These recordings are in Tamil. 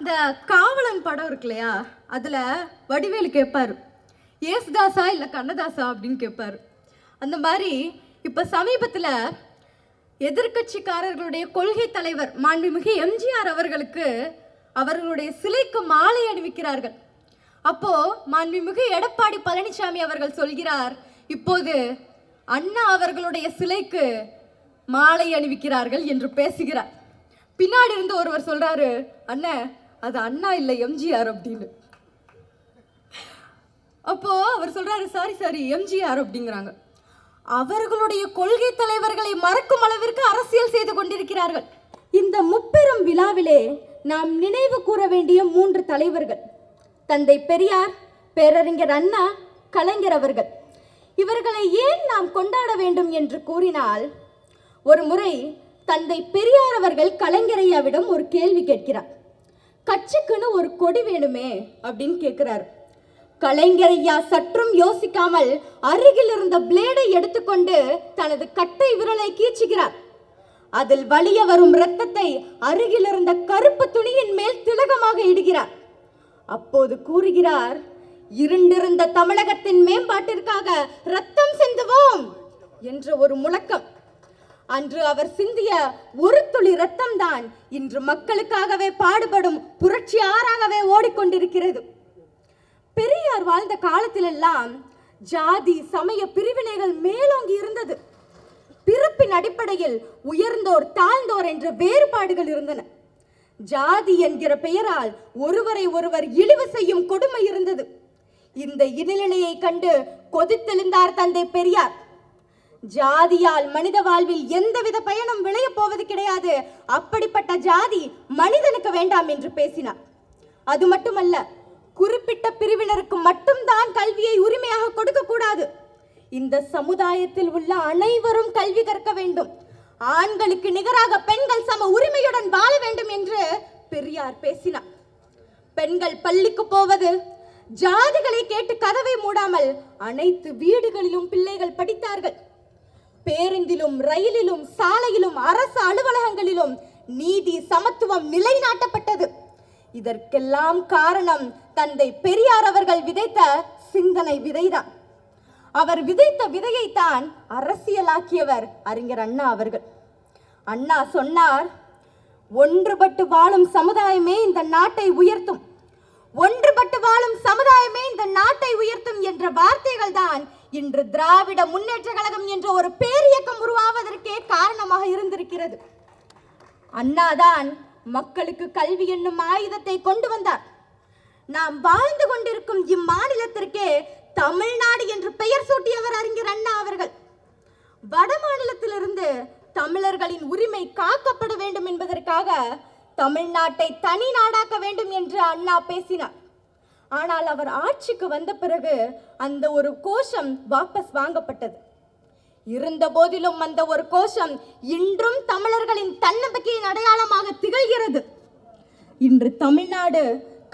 இந்த காவலன் படம் இருக்கு இல்லையா? அதில் வடிவேலு கேட்பாரு ஏசுதாசா இல்லை கண்ணதாசா அப்படின்னு கேட்பார் அந்த மாதிரி இப்போ சமீபத்தில் எதிர்க்கட்சிக்காரர்களுடைய கொள்கை தலைவர் மாண்புமிகு எம்ஜிஆர் அவர்களுக்கு அவர்களுடைய சிலைக்கு மாலை அணிவிக்கிறார்கள். அப்போ மாண்புமிகு எடப்பாடி பழனிசாமி அவர்கள் சொல்கிறார் இப்போது அண்ணா அவர்களுடைய சிலைக்கு மாலை அணிவிக்கிறார்கள் என்று பேசுகிறார். பின்னாடி இருந்து ஒருவர் சொல்றாரு அண்ணன் அது அண்ணா இல்லை எம்ஜிஆர் அப்படின்னு. அப்போ அவர் சொல்றாரு சாரி சாரி எம்ஜிஆர் அப்படிங்கிறாங்க. அவர்களுடைய கொள்கை தலைவர்களை மறக்கும் அளவிற்கு அரசியல் செய்து கொண்டிருக்கிறார்கள். இந்த முப்பெரும் விழாவிலே நாம் நினைவு கூற வேண்டிய மூன்று தலைவர்கள். தந்தை பெரியார் பேரறிஞர் அண்ணா கலைஞர் அவர்கள். இவர்களை ஏன் நாம் கொண்டாட வேண்டும் என்று கூறினால் ஒரு முறை தந்தை பெரியார் அவர்கள் கலைஞரையாவிடம் ஒரு கேள்வி கேட்கிறார். கட்சிக்குன்னு ஒரு கொடி வேணுமே அப்படின்னு கேட்கிறார் கலைஞரையா சற்றும் யோசிக்காமல் அருகில் இருந்த பிளேடை எடுத்துக்கொண்டு தனது கட்டை விரலை கீச்சுகிறார். அதில் வலிய வரும் இரத்தத்தை அருகில் இருந்த கருப்பு துணியின் மேல் திலகமாக இடுகிறார். அப்போது கூறுகிறார் இருண்டிருந்த தமிழகத்தின் மேம்பாட்டிற்காக ரத்தம் சிந்துவோம் என்ற ஒரு முழக்கம். அன்று அவர் சிந்திய ஒரு துளி ரத்தம்தான் இன்று மக்களுக்காகவே பாடுபடும் புரட்சி ஆறாகவே ஓடிக்கொண்டிருக்கிறது. பெரியார் வாழ்ந்த காலத்திலெல்லாம் ஜாதி சமய பிரிவினைகள் மேலோங்கி இருந்தது. பிறப்பின் அடிப்படையில் உயர்ந்தோர் தாழ்ந்தோர் என்ற வேறுபாடுகள் இருந்தன. ஜாதி என்கிற பெயரால் ஒருவரை ஒருவர் இழிவு செய்யும் கொடுமை இருந்தது. இந்த இடைநிலையை கண்டு கொதித்தெழுந்தார் தந்தை பெரியார். ஜாதியால் மனித வாழ்வில் எந்தவித பயனும் விளையப் போவது கிடையாது. அப்படிப்பட்ட ஜாதி மனிதனுக்கு வேண்டாம் என்று பேசினார். அது மட்டுமல்ல குறிப்பிட்ட பிரிவினருக்கு மட்டும்தான் கல்வியை உரிமையாக கொடுக்க கூடாது இந்த சமுதாயத்தில் உள்ள அனைவரும் கல்வி கற்க வேண்டும். ஆண்களுக்கு நிகராக பெண்கள் சம உரிமையுடன் வாழ வேண்டும் என்று பெரியார் பேசினார். பெண்கள் பள்ளிக்கு போவது ஜாதிகளை கேட்டு கதவை மூடாமல் அனைத்து வீடுகளிலும் பிள்ளைகள் படித்தார்கள். பேருந்திலும் ரயிலிலும் சாலையிலும் அரசு அலுவலகங்களிலும் நீதி சமத்துவம் நிலைநாட்டப்பட்டது. இதற்கெல்லாம் காரணம் தந்தை பெரியார் அவர்கள் விதைத்த சிந்தனை விதைதான். அவர் விதைத்த விதையைத்தான் அரசியலாக்கியவர் அறிஞர் அண்ணா அவர்கள். அண்ணா சொன்னார் ஒன்றுபட்டு வாழும் சமுதாயமே இந்த நாட்டை உயர்த்தும். ஒன்றுபட்டு வாழும் சமுதாயமே இந்த நாட்டை உயர்த்தும் என்ற வார்த்தைகள் தான் இன்று திராவிட முன்னேற்ற கழகம் என்ற ஒரு பேரியக்கம் உருவாவதற்கே காரணமாக இருந்திருக்கிறது. அண்ணாதான் மக்களுக்கு கல்வி என்னும் ஆயுதத்தை கொண்டு வந்தார். நாம் வாழ்ந்து கொண்டிருக்கும் இம்மாநிலத்திற்கே தமிழ்நாடு என்று பெயர் சூட்டியவர் அறிஞர் அண்ணா அவர்கள். வட மாநிலத்திலிருந்து தமிழர்களின் உரிமை காக்கப்பட வேண்டும் என்பதற்காக தமிழ்நாட்டை தனி நாடாக்க வேண்டும் என்று அண்ணா பேசினார். ஆனால் அவர் ஆட்சிக்கு வந்த பிறகு அந்த ஒரு கோஷம் வாபஸ் வாங்கப்பட்டது. இருந்த போதிலும் அந்த ஒரு கோஷம் இன்றும் தமிழர்களின் தன்னம்பிக்கையின் அடையாளமாக திகழ்கிறது. இன்று தமிழ்நாடு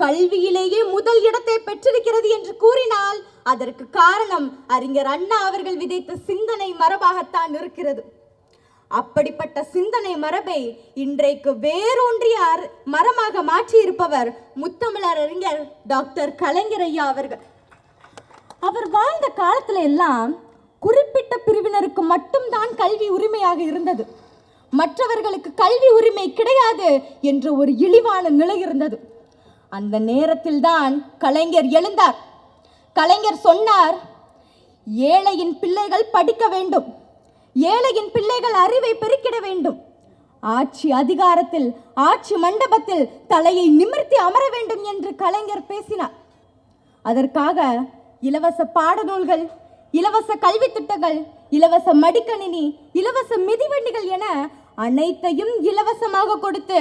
கல்வியிலேயே முதல் இடத்தை பெற்றிருக்கிறது என்று கூறினால் அதற்கு காரணம் அறிஞர் அண்ணா அவர்கள் விதைத்த சிந்தனை மரபாகத்தான் இருக்கிறது. அப்படிப்பட்ட சிந்தனை மரபை இன்றைக்கு வேரூன்றிய மரமாக மாற்றியிருப்பவர் முத்தமிழர் அறிஞர் டாக்டர் கலைஞர் ஐயா அவர்கள். அவர் வாழ்ந்த காலத்துல எல்லாம் குறிப்பிட்ட பிரிவினருக்கு மட்டும்தான் கல்வி உரிமையாக இருந்தது. மற்றவர்களுக்கு கல்வி உரிமை கிடையாது என்ற ஒரு இழிவான நிலை இருந்தது. அந்த நேரத்தில் தான் கலைஞர் எழுந்தார். கலைஞர் சொன்னார் ஏழையின் பிள்ளைகள் படிக்க வேண்டும். ஏழையின் பிள்ளைகள் அறிவை பெருக்கிட வேண்டும். ஆட்சி அதிகாரத்தில் ஆட்சி மண்டபத்தில் தலையை நிமிர்த்தி அமர வேண்டும் என்று கலைஞர் பேசினார். அதற்காக இலவச பாடநூல்கள் இலவச கல்வி திட்டங்கள் இலவச மடிக்கணினி இலவச மிதிவண்டிகள் என அனைத்தையும் இலவசமாக கொடுத்து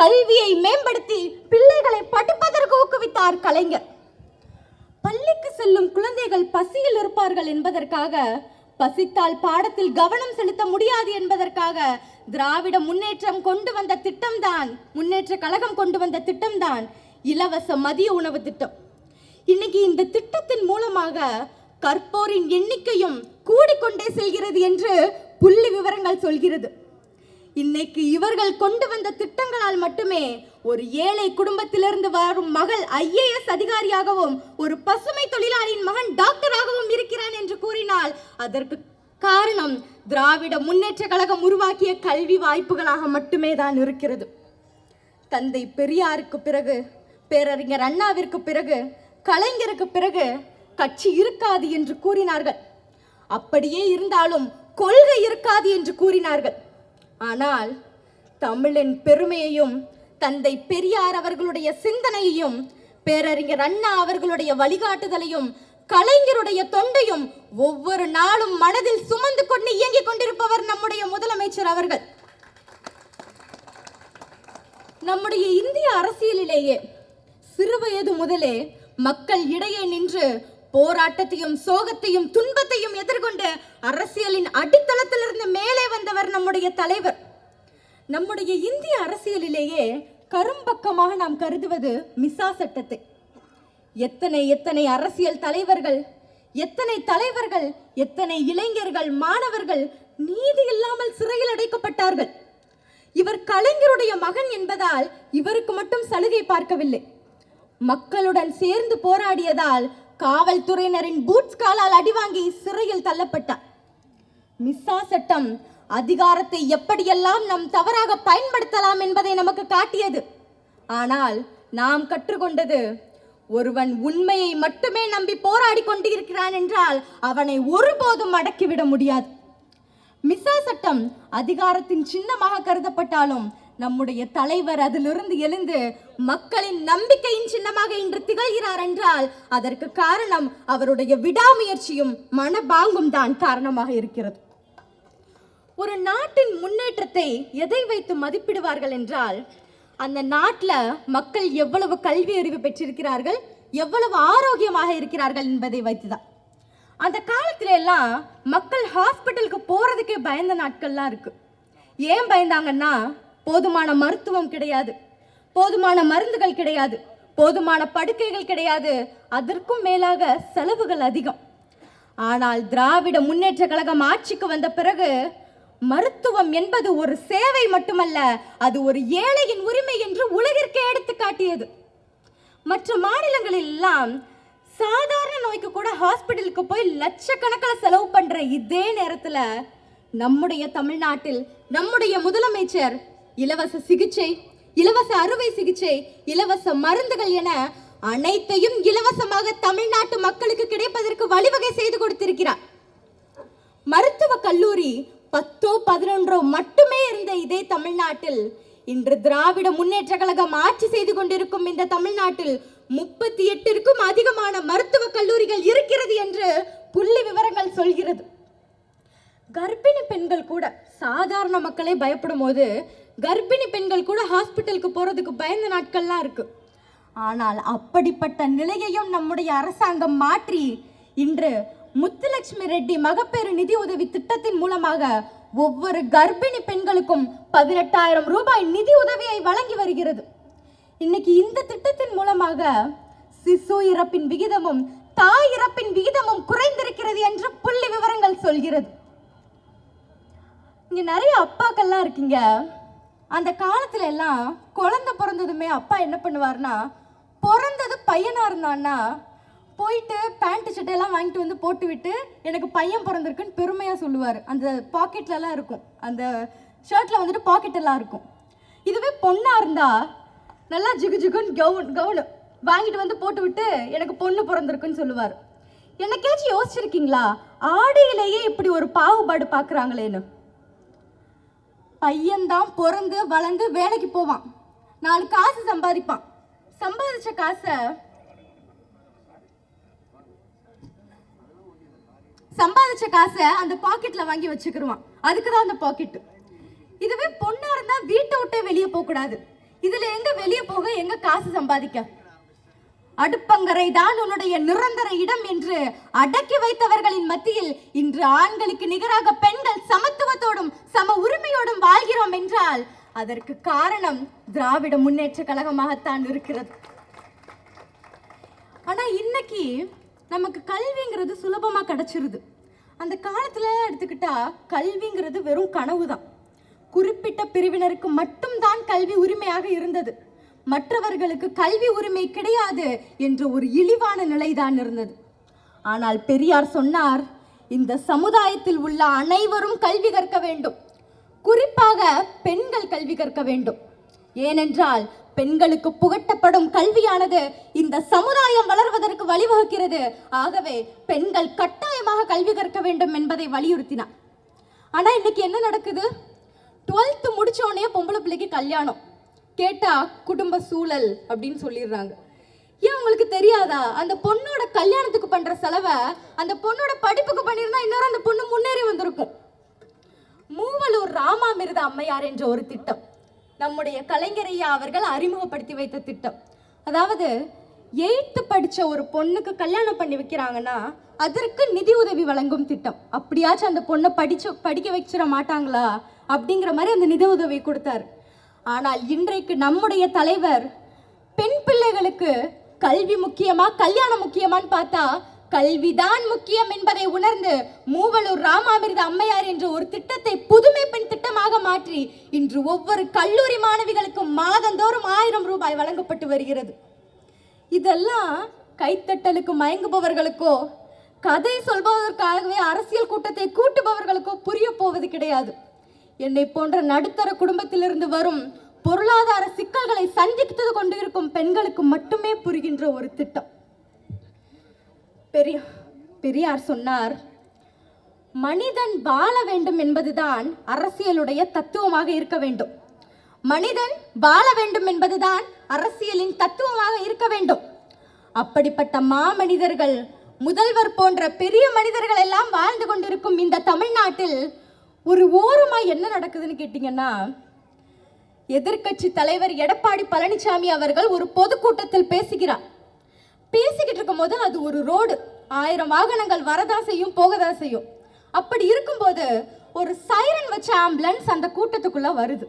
கல்வியை மேம்படுத்தி பிள்ளைகளை படிப்பதற்கு ஊக்குவித்தார் கலைஞர். பள்ளிக்கு செல்லும் குழந்தைகள் பசியில் இருப்பார்கள் என்பதற்காக பசித்தால் பாடத்தில் கவனம் செலுத்த முடியாது என்பதற்காக திராவிட முன்னேற்றம் கொண்டு வந்த திட்டம்தான் முன்னேற்ற கழகம் கொண்டு வந்த திட்டம்தான் இலவச மதிய உணவு திட்டம். இன்னைக்கு இந்த திட்டத்தின் மூலமாக கற்போரின் எண்ணிக்கையும் கூடிக்கொண்டே செல்கிறது என்று புள்ளி விவரங்கள் சொல்கிறது. இன்னைக்கு இவர்கள் கொண்டு வந்த திட்டங்களால் மட்டுமே ஒரு ஏழை குடும்பத்திலிருந்து வரும் மகள் ஐஏஎஸ் அதிகாரியாகவும் ஒரு பசுமை தொழிலாளியின் மகன் டாக்டராகவும் இருக்கிறான் என்று கூறினால் அதற்கு காரணம் திராவிட முன்னேற்ற கழகம் உருவாக்கிய கல்வி வாய்ப்புகளாக மட்டுமே தான் இருக்கிறது. தந்தை பெரியாருக்கு பிறகு பேரறிஞர் அண்ணாவிற்கு பிறகு கலைஞருக்கு பிறகு கட்சி இருக்காது என்று கூறினார்கள். அப்படியே இருந்தாலும் கொள்கை இருக்காது என்று கூறினார்கள். ஆனால் தமிழின் பெருமையையும் தந்தை பெரியார் அவர்களுடைய சிந்தனையையும் பேரறிஞர் அண்ணா அவர்களுடைய வழிகாட்டுதலையும் கலைஞருடைய தொண்டையும் ஒவ்வொரு நாளும் மனதில் சுமந்து கொண்டு இயங்கிக் கொண்டிருப்பவர் நம்முடைய முதலமைச்சர் அவர்கள். நம்முடைய இந்திய அரசியலிலேயே சிறுவயது முதலே மக்கள் இடையே நின்று போராட்டத்தையும் சோகத்தையும் துன்பத்தையும் எதிர்கொண்டு அரசியலின் அடித்தளத்திலிருந்து மேலே வந்தவர் நம்முடைய தலைவர். நம்முடைய இந்திய அரசியலிலேயே கரும்பக்கமாக நாம் கருதுவது மிசா சட்டத்தை. எத்தனை எத்தனை அரசியல் தலைவர்கள் எத்தனை தலைவர்கள் எத்தனை இளைஞர்கள் மாணவர்கள் நீதி இல்லாமல் சிறையில் அடைக்கப்பட்டார்கள். இவர் கலைஞருடைய மகன் என்பதால் இவருக்கு மட்டும் சலுகை பார்க்கவில்லை. மக்களுடன் சேர்ந்து போராடியதால் காவல்துறையினரின் பூட்ஸ் காலால் அடிவாங்கி சிறையில் தள்ளப்பட்டார். மிஸ்ஸா சட்டம் அதிகாரத்தை எப்படியெல்லாம் நாம் தவறாக பயன்படுத்தலாம் என்பதை நமக்கு காட்டியது. ஆனால் நாம் கற்றுக்கொண்டது ஒருவன் உண்மையை மட்டுமே நம்பி போராடி கொண்டிருக்கிறான் என்றால் அவனை ஒருபோதும் அடக்கிவிட முடியாது. மிசா சட்டம் அதிகாரத்தின் சின்னமாக கருதப்பட்டாலும் நம்முடைய தலைவர் அதிலிருந்து எழுந்து மக்களின் நம்பிக்கையின் சின்னமாக இன்று திகழ்கிறார் என்றால் அதற்கு காரணம் அவருடைய விடாமுயற்சியும் மனபாங்கும் தான் காரணமாக இருக்கிறது. ஒரு நாட்டின் முன்னேற்றத்தை எதை வைத்து மதிப்பிடுவார்கள் என்றால் அந்த நாட்டில் மக்கள் எவ்வளவு கல்வி அறிவு பெற்றிருக்கிறார்கள் எவ்வளவு ஆரோக்கியமாக இருக்கிறார்கள் என்பதை வைத்து தான் அந்த காலத்துல எல்லாம் மக்கள் ஹாஸ்பிட்டலுக்கு போகிறதுக்கே பயந்த நாட்கள்லாம் இருக்கு. ஏன் பயந்தாங்கன்னா போதுமான மருத்துவம் கிடையாது போதுமான மருந்துகள் கிடையாது போதுமான படுக்கைகள் கிடையாது அதற்கும் மேலாக செலவுகள் அதிகம். ஆனால் திராவிட முன்னேற்ற கழகம் ஆட்சிக்கு வந்த பிறகு மருத்துவம் என்பது ஒரு சேவை மட்டுமல்ல அது ஒரு ஏழையின் உரிமை என்று உலகிற்கே எடுத்து காட்டியது. மற்ற மாநிலங்களில் எல்லாம் சாதாரண நோய்க்கு கூட ஹாஸ்பிட்டலுக்கு போய் லட்சக்கணக்கில் செலவு பண்ற இதே நேரத்தில் நம்முடைய தமிழ்நாட்டில் நம்முடைய முதலமைச்சர் இலவச சிகிச்சை இலவச அறுவை சிகிச்சை இலவச மருந்துகள் என அனைத்தையும் இலவசமாக தமிழ்நாட்டு மக்களுக்கு கிடைப்பதற்கு வழிவகை செய்து கொடுத்திருக்கிறார். மருத்துவ கல்லூரி பத்தோ பதினொன்றோ மட்டுமே இருந்த இதே தமிழ்நாட்டில் இன்று திராவிட முன்னேற்ற கழகம் ஆட்சி செய்து கொண்டிருக்கும் இந்த தமிழ்நாட்டில் முப்பத்தி எட்டிற்கும் அதிகமான மருத்துவ கல்லூரிகள் இருக்கிறது என்று புள்ளி விவரங்கள் சொல்கிறது. கர்ப்பிணி பெண்கள் கூட சாதாரண மக்களே பயப்படும் போது கர்ப்பிணி பெண்கள் கூட ஹாஸ்பிட்டலுக்கு போறதுக்கு பயந்த நாட்கள்லாம் இருக்கு. ஆனால் அப்படிப்பட்ட நிலையையும் நம்முடைய அரசாங்கம் மாற்றி இன்று முத்துலட்சுமி ரெட்டி மகப்பேறு நிதி உதவி திட்டத்தின் மூலமாக ஒவ்வொரு கர்ப்பிணி பெண்களுக்கும் பதினெட்டாயிரம் ரூபாய் நிதி உதவியை வழங்கி வருகிறது. இன்னைக்கு இந்த திட்டத்தின் மூலமாக சிசு இறப்பின் விகிதமும் தாய் இறப்பின் விகிதமும் குறைந்திருக்கிறது என்று புள்ளி விவரங்கள் சொல்கிறது. இங்க நிறைய அப்பாக்கள்லாம் இருக்கீங்க. அந்த காலத்துல எல்லாம் குழந்தை பிறந்ததுமே அப்பா என்ன பண்ணுவார்னா பிறந்தது பையனா இருந்தான்னா போயிட்டு பேண்ட் சட்டையெல்லாம் வாங்கிட்டு வந்து போட்டு விட்டு எனக்கு பையன் பிறந்திருக்குன்னு பெருமையாக சொல்லுவார். அந்த பாக்கெட்லலாம் இருக்கும். அந்த ஷர்ட்டில் வந்துட்டு பாக்கெட் எல்லாம் இருக்கும். இதுவே பொண்ணாக இருந்தால் நல்லா ஜிகு ஜிகுன்னு கவுன் கவுனு வாங்கிட்டு வந்து போட்டு விட்டு எனக்கு பொண்ணு பிறந்திருக்குன்னு சொல்லுவார். என்னைக்காச்சும் யோசிச்சிருக்கீங்களா? ஆடையிலேயே இப்படி ஒரு பாகுபாடு பார்க்குறாங்களேன்னு பையன்தான் பிறந்து வளர்ந்து வேலைக்கு போவான். நாலு காசு சம்பாதிப்பான். சம்பாதிச்ச காசை சம்பாதிச்ச காசை அந்த பாக்கெட்ல வாங்கி வச்சுக்கிருவான். அதுக்கு தான் அந்த பாக்கெட் இதுவே பொண்ணா இருந்தா வீட்டை விட்டே வெளியே போக கூடாது இதுல எங்க வெளியே போக எங்க காசு சம்பாதிக்க? அடுப்பங்கரை தான் உன்னுடைய நிரந்தர இடம் என்று அடக்கி வைத்தவர்களின் மத்தியில் இன்று ஆண்களுக்கு நிகராக பெண்கள் சமத்துவத்தோடும் சம உரிமையோடும் வாழ்கிறோம் என்றால் அதற்கு காரணம் திராவிட முன்னேற்ற கழகமாகத்தான் இருக்கிறது. ஆனா இன்னைக்கு நமக்கு கல்விங்கிறது சுலபமாக கிடச்சிருது. அந்த காலத்தில் எடுத்துக்கிட்டா கல்விங்கிறது வெறும் கனவு தான் குறிப்பிட்ட பிரிவினருக்கு மட்டும்தான் கல்வி உரிமையாக இருந்தது. மற்றவர்களுக்கு கல்வி உரிமை கிடையாது என்ற ஒரு இழிவான நிலைதான் இருந்தது. ஆனால் பெரியார் சொன்னார் இந்த சமுதாயத்தில் உள்ள அனைவரும் கல்வி கற்க வேண்டும். குறிப்பாக பெண்கள் கல்வி கற்க வேண்டும். ஏனென்றால் பெண்களுக்கு புகட்டப்படும் கல்வியானது இந்த சமுதாயம் வளர்வதற்கு வழிவகுக்கிறது. ஆகவே பெண்கள் கட்டாயமாக கல்வி கற்க வேண்டும் என்பதை வலியுறுத்தினார். ஆனால் இன்னைக்கு என்ன நடக்குது? டுவெல்த்து முடிச்ச பொம்பளை பிள்ளைக்கு கல்யாணம். கேட்டா குடும்ப சூழல் அப்படின்னு சொல்லிடுறாங்க. ஏன் உங்களுக்கு தெரியாதா? அந்த பொண்ணோட கல்யாணத்துக்கு பண்ற செலவை அந்த பொண்ணோட படிப்புக்கு பண்ணியிருந்தா இன்னொரு அந்த பொண்ணு முன்னேறி வந்திருக்கும். மூவலூர் ராமாமிர்த அம்மையார் என்ற ஒரு திட்டம். நம்முடைய கலைஞரையா அவர்கள் அறிமுகப்படுத்தி வைத்த திட்டம். அதாவது எயித்து படித்த ஒரு பொண்ணுக்கு கல்யாணம் பண்ணி வைக்கிறாங்கன்னா அதற்கு நிதி உதவி வழங்கும் திட்டம். அப்படியாச்சும் அந்த பொண்ணை படிச்சு படிக்க வச்சிட மாட்டாங்களா? அப்படிங்கிற மாதிரி அந்த நிதி உதவி கொடுத்தாரு. ஆனால் இன்றைக்கு நம்முடைய தலைவர் பெண் பிள்ளைகளுக்கு கல்வி முக்கியமா கல்யாணம் முக்கியமான்னு பார்த்தா கல்விதான் முக்கியம் என்பதை உணர்ந்து மூவலூர் ராமாமிர்த அம்மையார் என்ற ஒரு திட்டத்தை புதுமை பெண் திட்டமாக மாற்றி இன்று ஒவ்வொரு கல்லூரி மாணவிகளுக்கும் மாதந்தோறும் ஆயிரம் ரூபாய் வழங்கப்பட்டு வருகிறது. இதெல்லாம் கைத்தட்டலுக்கு மயங்குபவர்களுக்கோ கதை சொல்பவதற்காகவே அரசியல் கூட்டத்தை கூட்டுபவர்களுக்கோ புரிய போவது கிடையாது. என்னை போன்ற நடுத்தர குடும்பத்திலிருந்து வரும் பொருளாதார சிக்கல்களை சந்தித்து கொண்டிருக்கும் பெண்களுக்கு மட்டுமே புரிகின்ற ஒரு திட்டம். பெரிய பெரியார் சொன்னார் மனிதன் வாழ வேண்டும் என்பதுதான் அரசியலுடைய தத்துவமாக இருக்க வேண்டும். மனிதன் வாழ வேண்டும் என்பதுதான் அரசியலின் தத்துவமாக இருக்க வேண்டும். அப்படிப்பட்ட மாமனிதர்கள் முதல்வர் போன்ற பெரிய மனிதர்கள் எல்லாம் வாழ்ந்து கொண்டிருக்கும் இந்த தமிழ்நாட்டில் ஒரு ஓரமாக என்ன நடக்குதுன்னு கேட்டிங்கன்னா எதிர்க்கட்சி தலைவர் எடப்பாடி பழனிசாமி அவர்கள் ஒரு பொதுக்கூட்டத்தில் பேசுகிறார். பேசிக்கிட்டு இருக்கும்போது அது ஒரு ரோடு. ஆயிரம் வாகனங்கள் வரதான் செய்யும் போகதான் செய்யும். அப்படி இருக்கும்போது ஒரு சைரன் வச்ச ஆம்புலன்ஸ் அந்த கூட்டத்துக்குள்ள வருது.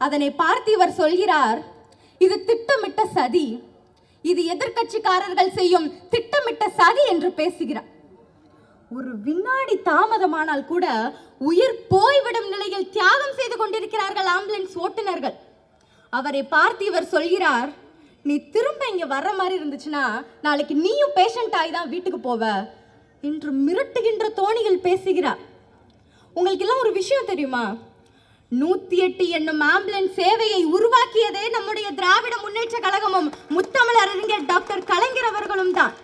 அதனை பார்த்து இவர் சொல்கிறார் இது திட்டமிட்ட சதி. இது எதிர்க்கட்சிக்காரர்கள் செய்யும் திட்டமிட்ட சதி என்று பேசுகிறார். ஒரு வினாடி தாமதமானால் கூட உயிர் போய்விடும் நிலையில் தியாகம் செய்து கொண்டிருக்கிறார்கள் ஆம்புலன்ஸ் ஓட்டுநர்கள். அவரை பார்த்து இவர் சொல்கிறார் நீ திரும்ப இங்க வர்ற மாதிரி இருந்துச்சுன்னா நாளைக்கு நீயும் பேஷண்ட் ஆகி தான் வீட்டுக்கு போவ. என்று மிரட்டுகின்ற தோணிகள் பேசுகிறார். உங்களுக்கு எல்லாம் ஒரு விஷயம் தெரியுமா? நூத்தி எட்டு என்னும் ஆம்புலன்ஸ் சேவையை உருவாக்கியதே நம்முடைய திராவிட முன்னேற்ற கழகமும் முத்தமிழ் அறிஞர் டாக்டர் கலைஞர் அவர்களும் தான்.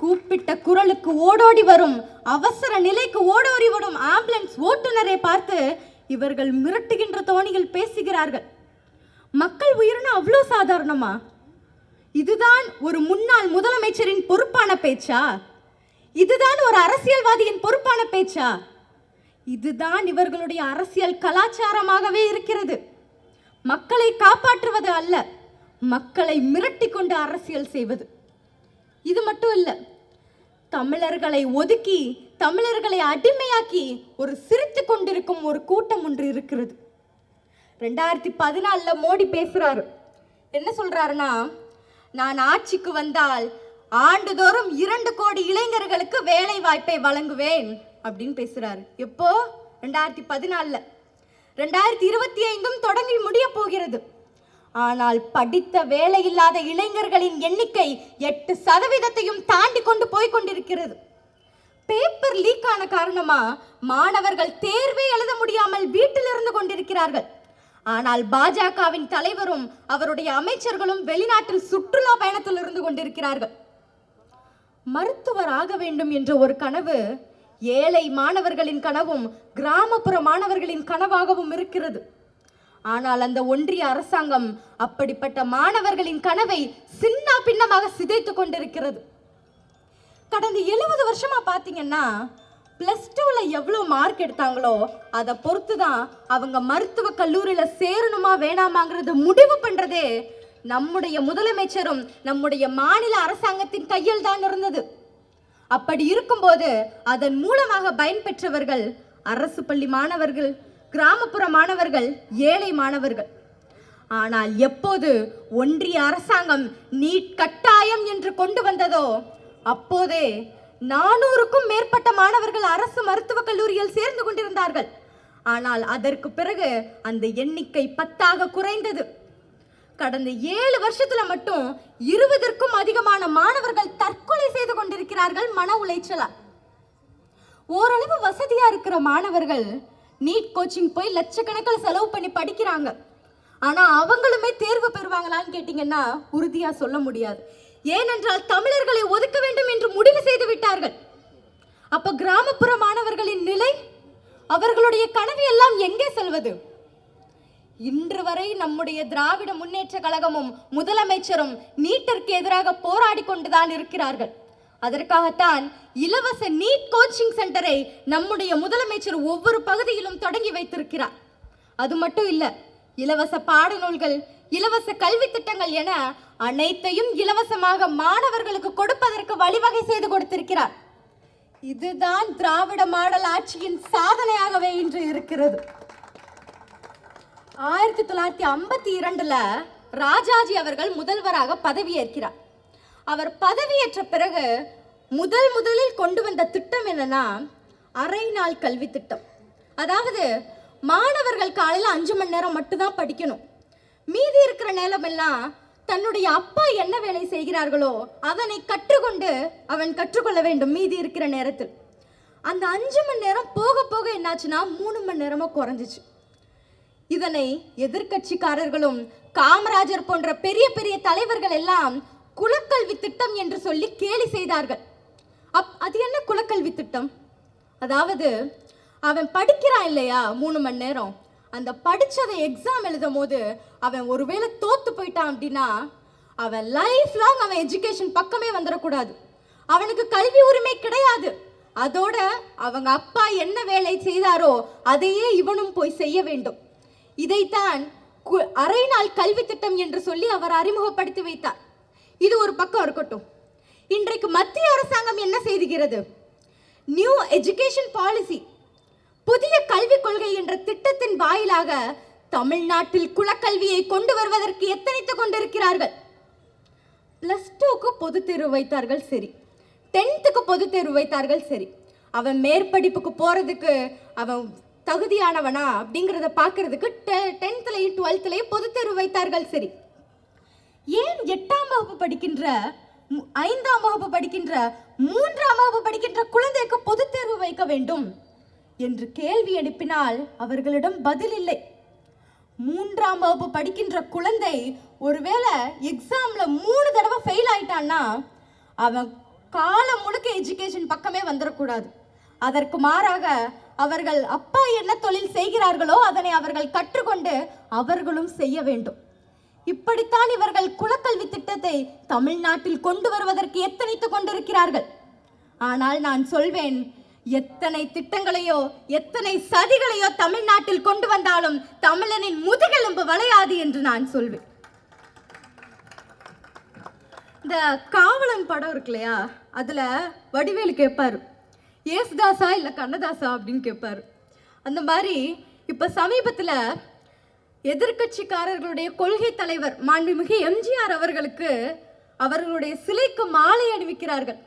கூப்பிட்ட குரலுக்கு ஓடோடி வரும் அவசர நிலைக்கு ஓடோடி வரும் ஆம்புலன்ஸ் ஓட்டுநரை பார்த்து இவர்கள் மிரட்டுகின்ற தோணிகள் பேசுகிறார்கள். மக்கள் உயிர்னா அவ்வளோ சாதாரணமா? இதுதான் ஒரு முன்னாள் முதலமைச்சரின் பொறுப்பான பேச்சா? இதுதான் ஒரு அரசியல்வாதியின் பொறுப்பான பேச்சா? இதுதான் இவர்களுடைய அரசியல் கலாச்சாரமாகவே இருக்கிறது. மக்களை காப்பாற்றுவது அல்ல மக்களை மிரட்டி கொண்டு அரசியல் செய்வது. இது மட்டும் இல்லை தமிழர்களை ஒதுக்கி தமிழர்களை அடிமையாக்கி ஒரு சிரித்து கொண்டிருக்கும் ஒரு கூட்டம் ஒன்று இருக்கிறது. ரெண்டாயிரத்தி பதினாலில் மோடி பேசுகிறாரு என்ன சொல்கிறாருன்னா நான் ஆட்சிக்கு வந்தால் ஆண்டுதோறும் இரண்டு கோடி இளைஞர்களுக்கு வேலை வாய்ப்பை வழங்குவேன் அப்படின்னு பேசுகிறாரு எப்போ? ரெண்டாயிரத்தி பதினாலில். ரெண்டாயிரத்தி இருபத்தி ஐந்தும் தொடங்கி முடிய போகிறது. ஆனால் படித்த வேலை இல்லாத இளைஞர்களின் எண்ணிக்கை எட்டு சதவீதத்தையும் தாண்டி கொண்டு போய் கொண்டிருக்கிறது. பேப்பர் லீக் ஆன காரணமா மாணவர்கள் தேர்வே எழுத முடியாமல் வீட்டில் இருந்து கொண்டிருக்கிறார்கள். ஆனால் பாஜகவின் தலைவரும் அவருடைய அமைச்சர்களும் வெளிநாட்டில் சுற்றுலா பயணத்தில் இருந்து கொண்டிருக்கிறார்கள். மருத்துவர் ஆக வேண்டும் என்ற ஒரு கனவு ஏழை மாணவர்களின் கனவும் கிராமப்புற மாணவர்களின் கனவாகவும் இருக்கிறது. ஆனால் அந்த ஒன்றிய அரசாங்கம் அப்படிப்பட்ட மாணவர்களின் கனவை சின்ன பின்னமாக சிதைத்து கொண்டிருக்கிறது. கடந்த எழுபது வருஷமா பார்த்தீங்கன்னா ப்ளஸ் டூவில் எவ்வளோ மார்க் எடுத்தாங்களோ அதை பொறுத்து தான் அவங்க மருத்துவக் கல்லூரியில் சேரணுமா வேணாமாங்கிறத முடிவு பண்ணுறதே நம்முடைய முதலமைச்சரும் நம்முடைய மாநில அரசாங்கத்தின் கையில் தான் இருந்தது. அப்படி இருக்கும்போது அதன் மூலமாக பயன்பெற்றவர்கள் அரசு பள்ளி மாணவர்கள் கிராமப்புற மாணவர்கள் ஏழை மாணவர்கள். ஆனால் எப்போது ஒன்றிய அரசாங்கம் நீட் கட்டாயம் என்று கொண்டு வந்ததோ அப்போதே நானூறுக்கும் மேற்பட்ட மாணவர்கள் அரசு மருத்துவக் கல்லூரியில் சேர்ந்து கொண்டிருந்தார்கள். ஆனால் அதற்கு பிறகு அந்த எண்ணிக்கை பத்தாக குறைந்தது. கடந்த ஏழு வருஷத்துல மட்டும் இருபதற்கும் அதிகமான மாணவர்கள் தற்கொலை செய்து கொண்டிருக்கிறார்கள் மன உளைச்சலா. ஓரளவு வசதியா இருக்கிற மாணவர்கள் நீட் கோச்சிங் போய் லட்சக்கணக்கில் செலவு பண்ணி படிக்கிறாங்க. ஆனா அவங்களுமே தேர்வு பெறுவாங்களான்னு கேட்டிங்கன்னா உறுதியா சொல்ல முடியாது. ஏனென்றால் தமிழர்களை ஒதுக்க வேண்டும் என்று முடிவு செய்து விட்டார்கள். அப்ப கிராமப்புற மாணவர்களின் நிலை? அவர்களுடைய கனவு எல்லாம் எங்கே செல்வது? இன்று வரை நம்முடைய திராவிட முன்னேற்ற கழகமும் முதலமைச்சரும் நீட்டிற்கு எதிராக போராடி கொண்டுதான் இருக்கிறார்கள். அதற்காகத்தான் இலவச நீட் கோச்சிங் சென்டரை நம்முடைய முதலமைச்சர் ஒவ்வொரு பகுதியிலும் தொடங்கி வைத்திருக்கிறார். அது மட்டும் இல்லை இலவச பாடநூல்கள் இலவச கல்வி திட்டங்கள் என அனைத்தையும் இலவசமாக மாணவர்களுக்கு கொடுப்பதற்கு வழிவகை செய்து கொடுத்திருக்கிறார். இதுதான் திராவிட மாடல் ஆட்சியின் சாதனையாகவே இன்று இருக்கிறது. ஆயிரத்தி தொள்ளாயிரத்தி ஐம்பத்தி இரண்டுல ராஜாஜி அவர்கள் முதல்வராக பதவியேற்கிறார். அவர் பதவியேற்ற பிறகு முதல் முதலில் கொண்டு வந்த திட்டம் என்னன்னா அரை நாள் கல்வி திட்டம். அதாவது மாணவர்கள் காலையில் அஞ்சு மணி நேரம் மட்டும்தான் படிக்கணும். மீதி இருக்கிற நேரமெல்லாம் தன்னுடைய அப்பா என்ன வேலை செய்கிறார்களோ அதனை கற்றுக்கொண்டு அவன் கற்றுக்கொள்ள வேண்டும் மீதி இருக்கிற நேரத்தில். அந்த அஞ்சு மணி நேரம் போக போக என்னாச்சுன்னா மூணு மணி நேரமாக குறைஞ்சிச்சு. இதனை எதிர்க்கட்சிக்காரர்களும் காமராஜர் போன்ற பெரிய பெரிய தலைவர்கள் எல்லாம் குலக்கல்வி திட்டம் என்று சொல்லி கேலி செய்தார்கள். அப் அது என்ன குலக்கல்வி திட்டம்? அதாவது அவன் படிக்கிறான் இல்லையா மூணு மணி நேரம்? அந்த படித்ததை எக்ஸாம் எழுதும் போது அவன் ஒருவேளை தோத்து போயிட்டான் அப்படின்னா அவன் லைஃப் லாங் அவன் எஜுகேஷன் பக்கமே வந்துடக்கூடாது அவனுக்கு கல்வி உரிமை கிடையாது. அதோட அவங்க அப்பா என்ன வேலை செய்தாரோ அதையே இவனும் போய் செய்ய வேண்டும். இதைத்தான் கு- அரை நாள் கல்வி திட்டம் என்று சொல்லி அவர் அறிமுகப்படுத்தி வைத்தார். இது ஒரு பக்கம் இருக்கட்டும். இன்றைக்கு மத்திய அரசாங்கம் என்ன செய்துகிறது? நியூ எஜுகேஷன் பாலிசி புதிய கல்விக் கொள்கை என்ற திட்டத்தின் வாயிலாக தமிழ்நாட்டில் குலக்கல்வியை கொண்டு வருவதற்கு எத்தனைத்துக் கொண்டிருக்கிறார்கள்? பிளஸ் டூக்கு பொது தேர்வு வைத்தார்கள் சரி. டென்த்துக்கு பொது தேர்வு வைத்தார்கள் சரி. அவன் மேற்படிப்புக்கு போகிறதுக்கு அவன் தகுதியானவனா அப்படிங்கிறத பார்க்கறதுக்கு டென்த்லையும் டுவெல்த்லையும் பொது தேர்வு வைத்தார்கள் சரி. ஏன் எட்டாம் வகுப்பு படிக்கின்ற மு- ஐந்தாம் வகுப்பு படிக்கின்ற மூன்றாம் வகுப்பு படிக்கின்ற குழந்தைக்கு பொது தேர்வு வைக்க வேண்டும்? என்று கேள்வி எழுப்பினால் அவர்களிடம் பதில் இல்லை. மூன்றாம் வகுப்பு படிக்கின்ற குழந்தை ஒருவேளை எக்ஸாம்ல மூணு தடவை ஃபெயில் ஆயிட்டான்னா அவன் காலம் முழுக்க எஜுகேஷன் பக்கமே வந்துடக்கூடாது அதற்கு மாறாக அவர்கள் அப்பா என்ன தொழில் செய்கிறார்களோ அதனை அவர்கள் கற்றுக்கொண்டு அவர்களும் செய்ய வேண்டும். இப்படித்தான் இவர்கள் குலக்கல்வி திட்டத்தை தமிழ்நாட்டில் கொண்டு வருவதற்கு எத்தனைத்துக் கொண்டிருக்கிறார்கள்? ஆனால் நான் சொல்வேன் எத்தனை திட்டங்களையோ எத்தனை சதிகளையோ தமிழ்நாட்டில் கொண்டு வந்தாலும் தமிழனின் முதுகெலும்பு வளையாது என்று நான் சொல்வேன். இந்த காவலன் படம் இருக்கு இல்லையா? அதுல வடிவேலு கேட்பாரு ஏசுதாசா இல்ல கண்ணதாசா அப்படின்னு கேட்பாரு அந்த மாதிரி இப்ப சமீபத்துல எதிர்க்கட்சிக்காரர்களுடைய கொள்கை தலைவர் மாண்புமிகு எம்ஜிஆர் அவர்களுக்கு அவர்களுடைய சிலைக்கு மாலை அணிவிக்கிறார்கள்.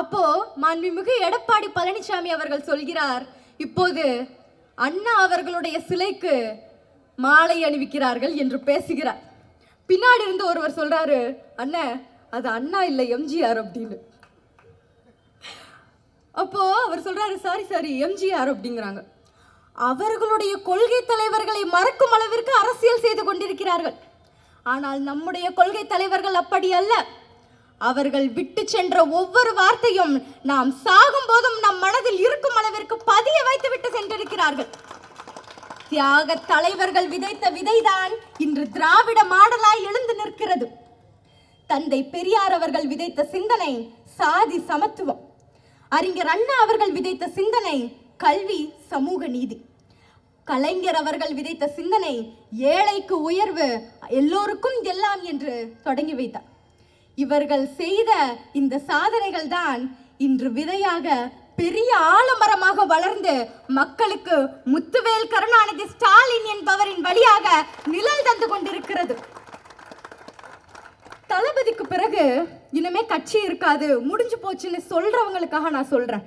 அப்போ மாண்புமிகு எடப்பாடி பழனிசாமி அவர்கள் சொல்கிறார் இப்போது அண்ணா அவர்களுடைய சிலைக்கு மாலை அணிவிக்கிறார்கள் என்று பேசுகிறார். பின்னாடி இருந்து ஒருவர் சொல்றாரு அண்ணன் அது அண்ணா இல்லை எம்ஜிஆர் அப்படின்னு. அப்போ அவர் சொல்றாரு சாரி சாரி எம்ஜிஆர் அப்படிங்கிறாங்க. அவர்களுடைய கொள்கை தலைவர்களை மறக்கும் அளவிற்கு அரசியல் செய்து கொண்டிருக்கிறார்கள். ஆனால் நம்முடைய கொள்கை தலைவர்கள் அப்படி அல்ல. அவர்கள் விட்டு சென்ற ஒவ்வொரு வார்த்தையும் நாம் சாகும் போதும் நம் மனதில் இருக்கும் அளவிற்கு பதிய வைத்து விட்டு சென்றிருக்கிறார்கள். தியாக தலைவர்கள் விதைத்த விதைதான் இன்று திராவிட மாடலாய் எழுந்து நிற்கிறது. தந்தை பெரியார் அவர்கள் விதைத்த சிந்தனை சாதி சமத்துவம். அறிஞர் அண்ணா அவர்கள் விதைத்த சிந்தனை கல்வி சமூக நீதி. கலைஞர் அவர்கள் விதைத்த சிந்தனை ஏழைக்கு உயர்வு எல்லோருக்கும் எல்லாம் என்று தொடங்கி வைத்தார். இவர்கள் செய்த இந்த சாதனைகள் தான் இன்று விதையாக பெரிய ஆலமரமாக வளர்ந்து மக்களுக்கு முத்துவேல் கருணாநிதி ஸ்டாலின் என்பவரின் வழியாக நிழல் தந்து கொண்டிருக்கிறது. தளபதிக்கு பிறகு இனிமே கட்சி இருக்காது முடிஞ்சு போச்சுன்னு சொல்றவங்களுக்காக நான் சொல்றேன்.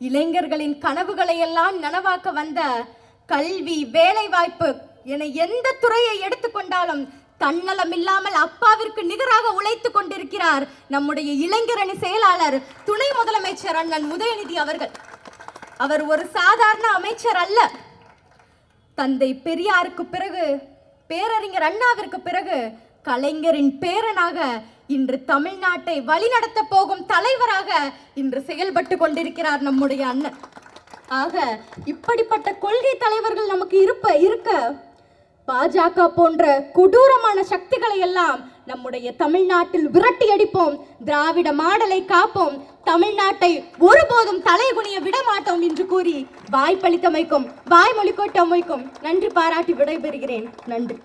இளைஞர்களின் கனவுகளை எல்லாம் நனவாக்க வந்த கல்வி வேலைவாய்ப்பு என எந்த துறையை எடுத்துக்கொண்டாலும் தன்னலம் இல்லாமல் அப்பாவிற்கு நிகராக உழைத்துக் கொண்டிருக்கிறார் நம்முடைய இளைஞரணி செயலாளர் துணை முதலமைச்சர் அண்ணன் உதயநிதி அவர்கள். அவர் ஒரு சாதாரண அமைச்சர் அல்ல. தந்தை பெரியாருக்கு பிறகு பேரறிஞர் அண்ணாவிற்கு பிறகு கலைஞரின் பேரனாக இன்று தமிழ்நாட்டை வழிநடத்த போகும் தலைவராக இன்று செயல்பட்டு கொண்டிருக்கிறார் நம்முடைய அண்ணன். ஆக இப்படிப்பட்ட கொள்கை தலைவர்கள் நமக்கு இருப்ப இருக்க பாஜக போன்ற கொடூரமான சக்திகளை எல்லாம் நம்முடைய தமிழ்நாட்டில் விரட்டி அடிப்போம் திராவிட மாடலை காப்போம். தமிழ்நாட்டை ஒருபோதும் தலைகுனிய விட மாட்டோம் என்று கூறி வாய்ப்பளித்தமைக்கும் வாய்மொழி கொட்டமைக்கும் நன்றி பாராட்டி விடைபெறுகிறேன். நன்றி.